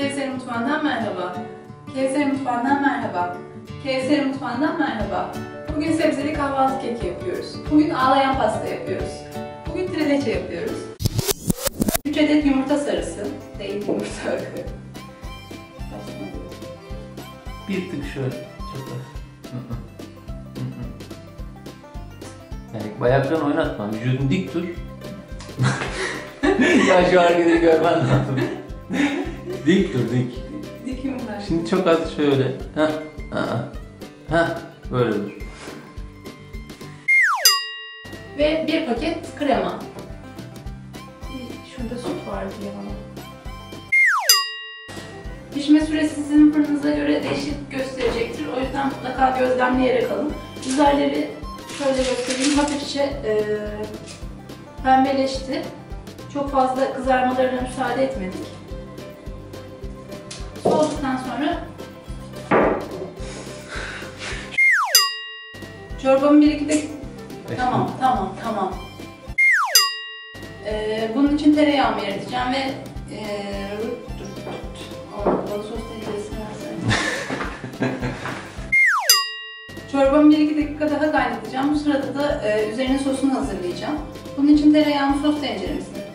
Kevser Mutfağı'ndan merhaba. Kevser Mutfağı'ndan merhaba. Kevser Mutfağı'ndan merhaba. Bugün sebzeli kahvaltı keki yapıyoruz. Bugün ağlayan pasta yapıyoruz. Bugün trileçe yapıyoruz. 3 adet yumurta sarısı. Değil yumurta akı. Bir tık şöyle. Çok. Yani ayaklarını oynatma. Vücudunu dik tut. ya şu hareketi görmen lazım. Dik dur dik. Dik yumurta. Şimdi çok az şöyle. Ha, ha, ha. Böyle dur. Ve bir paket krema. Şurada süt var diye bana. Pişme süresi sizin fırınıza göre değişik gösterecektir. O yüzden mutlaka gözlemleyerek alın. Üzerleri şöyle göstereyim. Hafifçe e, pembeleşti. Çok fazla kızarmalarına müsaade etmedik. Çorbamı bir iki dakika Tamam, tamam, tamam. Ee, bunun için tereyağımı eriteceğim ve ee, dur, dur, dur. Bana sos tenceresini versene. Çorbamı bir iki dakika daha kaynatacağım. Bu sırada da ee, üzerine sosunu hazırlayacağım. Bunun için tereyağımı sos tenceremsine.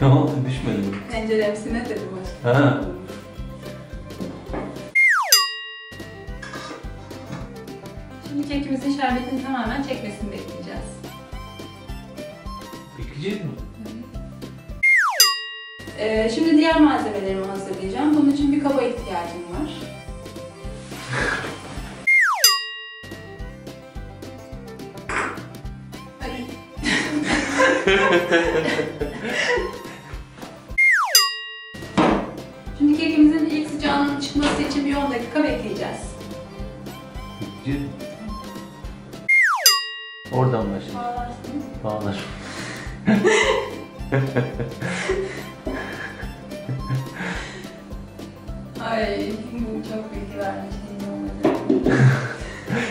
Ne oldu düşmedi mi? Tenceremsine dedim başka. Ha. Şimdi kekimizin şerbetini tamamen çekmesini bekleyeceğiz. Bekleyecek mi? Ee, şimdi diğer malzemelerimi hazırlayacağım. Bunun için bir kaba ihtiyacım var. Şimdi kekimizin ilk sıcağının çıkması için bir 10 dakika bekleyeceğiz. Bekleyecek mi? Oradan başla. Bağlarsın. Bağlar. Ay çok bilgi vermiş.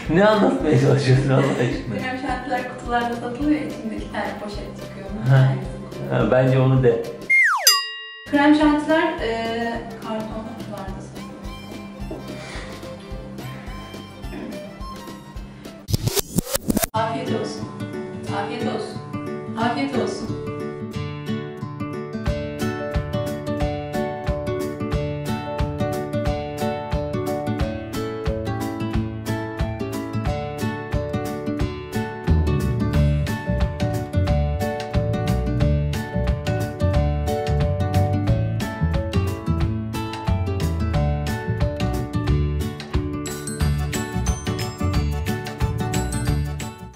ne anlatmaya çalışıyorsun Allah aşkına? Krem şantiler kutularda satılıyor ya, içinde iki tane poşet çıkıyor. Ha. Ha, bence onu de. Krem şantiler e, karton Olá, Pitoso.